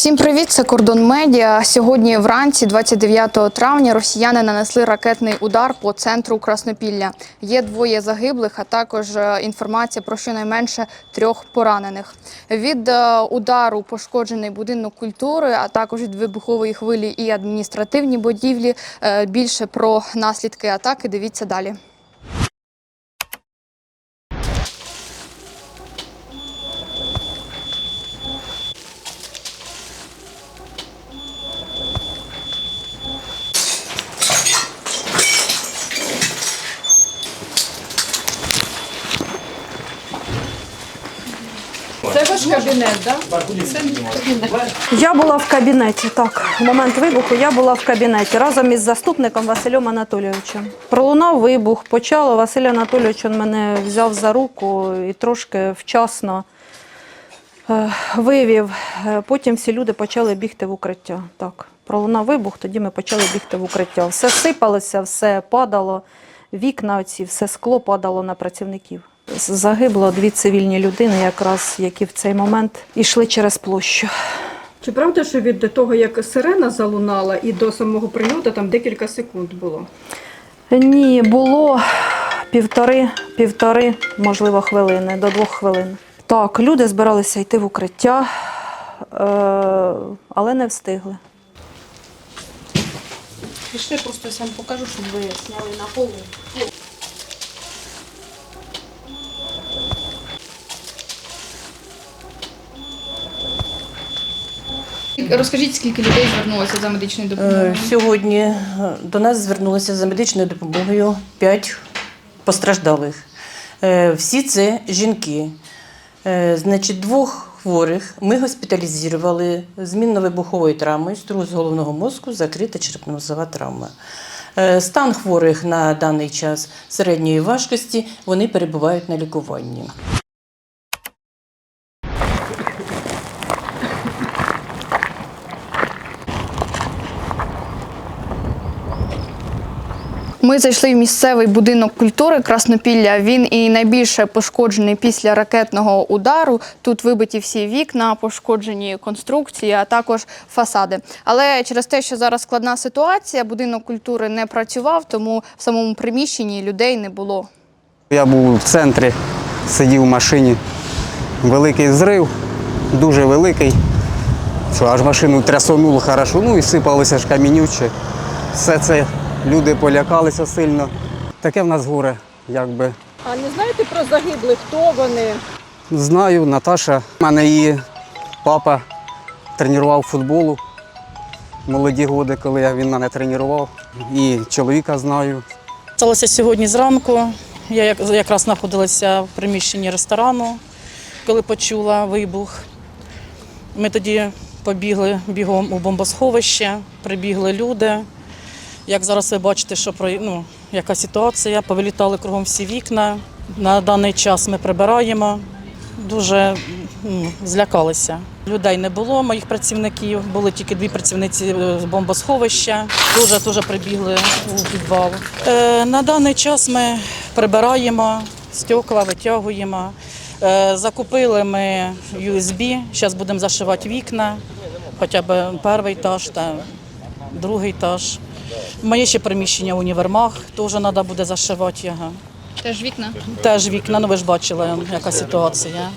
Всім привіт, це Кордон Медіа. Сьогодні вранці, 29 травня, росіяни нанесли ракетний удар по центру Краснопілля. Є двоє загиблих, а також е, інформація про щонайменше трьох поранених. Від е, удару пошкоджений будинок культури, а також від вибухової хвилі і адміністративні будівлі. Е, Більше про наслідки атаки дивіться далі. Ваш кабінет, так? Я була в кабінеті. Так, в момент вибуху я була в кабінеті разом із заступником Василем Анатолійовичем. Пролунав вибух, почало. Василь Анатолійович мене взяв за руку і трошки вчасно е, вивів. Е, Потім всі люди почали бігти в укриття. Так, пролунав вибух, тоді ми почали бігти в укриття. Все сипалося, все падало, вікна оці, все скло падало на працівників. Загибло дві цивільні людини, якраз які в цей момент йшли через площу. Чи правда, що від того, як сирена залунала, і до самого прильоту там декілька секунд було? Ні, було півтори, півтори, можливо, хвилини, до двох хвилин. Так, люди збиралися йти в укриття, е, але не встигли. Пішли, просто я сам покажу, щоб ви зняли на голову. Розкажіть, скільки людей звернулося за медичною допомогою? Е, Сьогодні е, до нас звернулося за медичною допомогою 5 постраждалих. Е, Всі це жінки. Е, Значить, двох хворих ми госпіталізували з мінно-вибуховою травмою, струс головного мозку, закрита черепно-мозгова травма. Е, Стан хворих на даний час середньої важкості, вони перебувають на лікуванні. Ми зайшли в місцевий будинок культури Краснопілля. Він і найбільше пошкоджений після ракетного удару. Тут вибиті всі вікна, пошкоджені конструкції, а також фасади. Але через те, що зараз складна ситуація, будинок культури не працював, тому в самому приміщенні людей не було. Я був в центрі, сидів в машині. Великий зрив, дуже великий. Аж машину трясонуло хорошо, ну і сипалося ж камінюче. Все це люди полякалися сильно. Таке в нас горе, якби. А не знаєте про загиблих? Хто вони? Знаю, Наташа, в мене її папа тренував футболу. Молоді годи, коли він мене тренував. І чоловіка знаю. Сталося сьогодні зранку. Я якраз знаходилася в приміщенні ресторану, коли почула вибух. Ми тоді побігли бігом у бомбосховище, прибігли люди. Як зараз ви бачите, що ну, яка ситуація, повилітали кругом всі вікна. На даний час ми прибираємо. Дуже ну, злякалися. Людей не було, моїх працівників. Були тільки дві працівниці е, з бомбосховища. Дуже дуже прибігли у підвал. Е, на даний час ми прибираємо стекла, витягуємо. Е, закупили ми USB. Зараз будемо зашивати вікна, хоча б перший етаж та другий етаж. Моє ще приміщення універмаг, теж треба буде зашивати його. Теж вікна. Теж вікна, ну ви ж бачили, яка ситуація.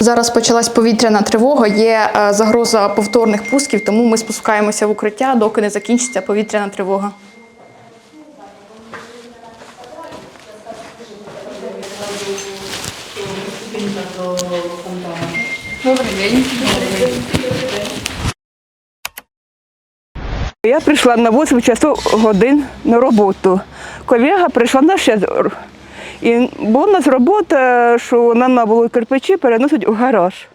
Зараз почалась повітряна тривога. Є е, загроза повторних пусків, тому ми спускаємося в укриття, доки не закінчиться повітряна тривога. Добрий день. Я прийшла на 8 часов годин на роботу. Колега прийшла на 6. І була у нас робота, що нам треба було кирпичі переносити в гараж.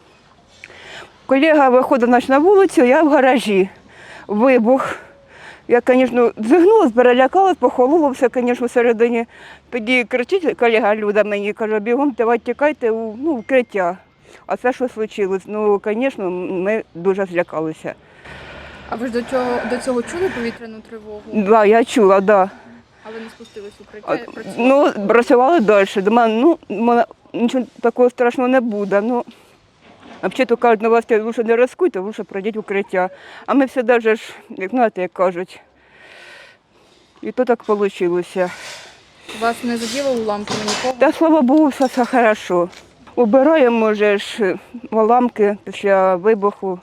Колега виходить значить, на вулицю, я в гаражі. Вибух. Я, звісно, зігнулась, перелякалась, похололо все, звісно, всередині. Тоді кричить колега Люда мені, каже, бігом, давай тікайте у ну, укриття. А це що случилось? Ну, звісно, ми дуже злякалися. А ви ж до цього до цього чули повітряну тривогу, Да, я чула, так. Да. Спустились укриття. Ну, працювали далі. Думаю, ну, мене нічого такого страшного не буде. Ну, взагалі кажуть, на вас лише не рискуйте, лише пройдіть в укриття. А ми все даже ж, як знаєте, як кажуть. І то так вийшло. Вас не заділо уламками нікого? Та слава Богу, все, все хорошо. Убираємо вже ж уламки після вибуху.